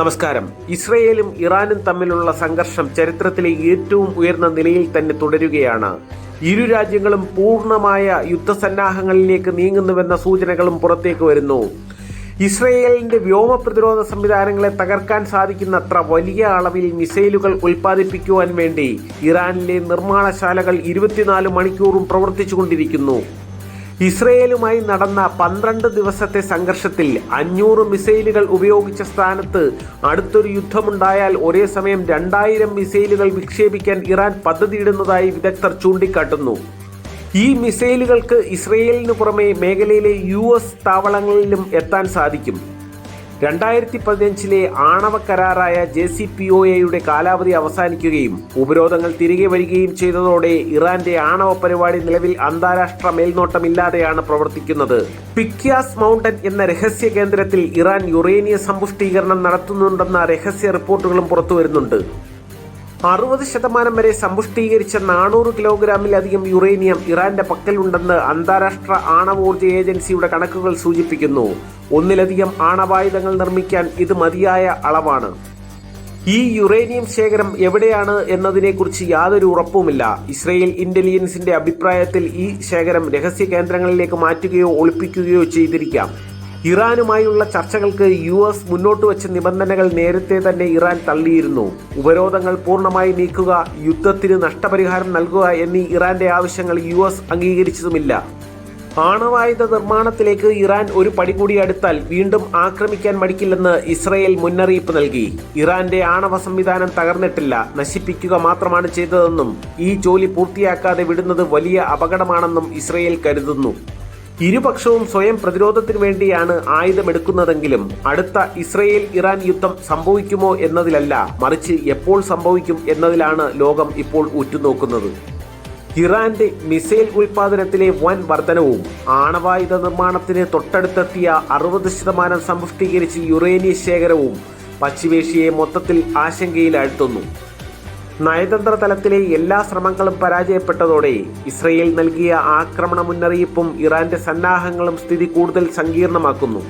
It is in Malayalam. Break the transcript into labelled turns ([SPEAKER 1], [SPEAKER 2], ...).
[SPEAKER 1] നമസ്കാരം. ഇസ്രയേലും ഇറാനും തമ്മിലുള്ള സംഘർഷം ചരിത്രത്തിലെ ഏറ്റവും ഉയർന്ന നിലയിൽ തന്നെ തുടരുകയാണ്. ഇരു രാജ്യങ്ങളും പൂർണമായ യുദ്ധസന്നാഹങ്ങളിലേക്ക് നീങ്ങുന്നുവെന്ന സൂചനകളും പുറത്തേക്ക് വരുന്നു. ഇസ്രയേലിന്റെ വ്യോമ പ്രതിരോധ സംവിധാനങ്ങളെ തകർക്കാൻ സാധിക്കുന്നത്ര വലിയ അളവിൽ മിസൈലുകൾ ഉൽപ്പാദിപ്പിക്കുവാൻ വേണ്ടി ഇറാനിലെ നിർമ്മാണശാലകൾ ഇരുപത്തിനാല് മണിക്കൂറും പ്രവർത്തിച്ചുകൊണ്ടിരിക്കുന്നു. ഇസ്രയേലുമായി നടന്ന പന്ത്രണ്ട് ദിവസത്തെ സംഘർഷത്തിൽ അഞ്ഞൂറ് മിസൈലുകൾ ഉപയോഗിച്ച സ്ഥാനത്ത് അടുത്തൊരു യുദ്ധമുണ്ടായാൽ ഒരേ സമയം രണ്ടായിരം മിസൈലുകൾ വിക്ഷേപിക്കാൻ ഇറാൻ പദ്ധതിയിടുന്നതായി വിദഗ്ധർ ചൂണ്ടിക്കാട്ടുന്നു. ഈ മിസൈലുകൾക്ക് ഇസ്രയേലിനു പുറമെ മേഖലയിലെ യു എസ് താവളങ്ങളിലും എത്താൻ സാധിക്കും. രണ്ടായിരത്തി പതിനഞ്ചിലെ ആണവ കരാറായ ജെ സി പി ഒ എയുടെ കാലാവധി അവസാനിക്കുകയും ഉപരോധങ്ങൾ തിരികെ വരികയും ചെയ്തതോടെ ഇറാന്റെ ആണവ പരിപാടി നിലവിൽ അന്താരാഷ്ട്ര മേൽനോട്ടമില്ലാതെയാണ് പ്രവർത്തിക്കുന്നത്. പിക്യാസ് മൗണ്ടൻ എന്ന രഹസ്യ കേന്ദ്രത്തിൽ ഇറാൻ യുറേനിയ സമ്പുഷ്ടീകരണം നടത്തുന്നുണ്ടെന്ന രഹസ്യ റിപ്പോർട്ടുകളും പുറത്തുവരുന്നുണ്ട്. അറുപത് ശതമാനം വരെ സമ്പുഷ്ടീകരിച്ച നാനൂറ് കിലോഗ്രാമിലധികം യുറേനിയം ഇറാന്റെ പക്കലുണ്ടെന്ന് അന്താരാഷ്ട്ര ആണവോർജ ഏജൻസിയുടെ കണക്കുകൾ സൂചിപ്പിക്കുന്നു. ഒന്നിലധികം ആണവായുധങ്ങൾ നിർമ്മിക്കാൻ ഇത് മതിയായ അളവാണ്. ഈ യുറേനിയം ശേഖരം എവിടെയാണ് എന്നതിനെക്കുറിച്ച് യാതൊരു ഉറപ്പുമില്ല. ഇസ്രയേൽ ഇന്റലിജൻസിന്റെ അഭിപ്രായത്തിൽ ഈ ശേഖരം രഹസ്യ കേന്ദ്രങ്ങളിലേക്ക് മാറ്റുകയോ ഒളിപ്പിക്കുകയോ ചെയ്തിരിക്കാം. ഇറാനുമായുള്ള ചർച്ചകൾക്ക് യു എസ് മുന്നോട്ട് വെച്ച നിബന്ധനകൾ നേരത്തെ തന്നെ ഇറാൻ തള്ളിയിരുന്നു. ഉപരോധങ്ങൾ പൂർണമായി നീക്കുക യുദ്ധത്തിന് നഷ്ടപരിഹാരം നൽകുക എന്നീ ഇറാന്റെ ആവശ്യങ്ങൾ യു എസ് അംഗീകരിച്ചതുമില്ല. ആണവായുധ നിർമ്മാണത്തിലേക്ക് ഇറാൻ ഒരു പടി കൂടി അടുത്താൽ വീണ്ടും ആക്രമിക്കാൻ മടിക്കില്ലെന്ന് ഇസ്രയേൽ മുന്നറിയിപ്പ് നൽകി. ഇറാന്റെ ആണവ സംവിധാനം തകർന്നിട്ടില്ല നശിപ്പിക്കുക മാത്രമാണ് ചെയ്തതെന്നും ഈ ജോലി പൂർത്തിയാക്കാതെ വിടുന്നത് വലിയ അപകടമാണെന്നും ഇസ്രയേൽ കരുതുന്നു. ഇരുപക്ഷവും സ്വയം പ്രതിരോധത്തിനു വേണ്ടിയാണ് ആയുധമെടുക്കുന്നതെങ്കിലും അടുത്ത ഇസ്രയേൽ ഇറാൻ യുദ്ധം സംഭവിക്കുമോ എന്നതിലല്ല മറിച്ച് എപ്പോൾ സംഭവിക്കും എന്നതിലാണ് ലോകം ഇപ്പോൾ ഉറ്റുനോക്കുന്നത്. ഇറാന്റെ മിസൈൽ ഉൽപാദനത്തിലെ വൻ വർധനവും ആണവായുധ നിർമ്മാണത്തിന് തൊട്ടടുത്തെത്തിയ അറുപത് ശതമാനം സമ്പുഷ്ടീകരിച്ച് യുറേനിയ ശേഖരവും പശ്ചിമേഷ്യയെ മൊത്തത്തിൽ ആശങ്കയിലാഴ്ത്തുന്നു. നയതന്ത്ര തലത്തിലെ എല്ലാ ശ്രമങ്ങളും പരാജയപ്പെട്ടതോടെ ഇസ്രയേൽ നൽകിയ ആക്രമണ മുന്നറിയിപ്പും ഇറാന്റെ സന്നാഹങ്ങളും സ്ഥിതി കൂടുതൽ സങ്കീർണമാക്കുന്നു.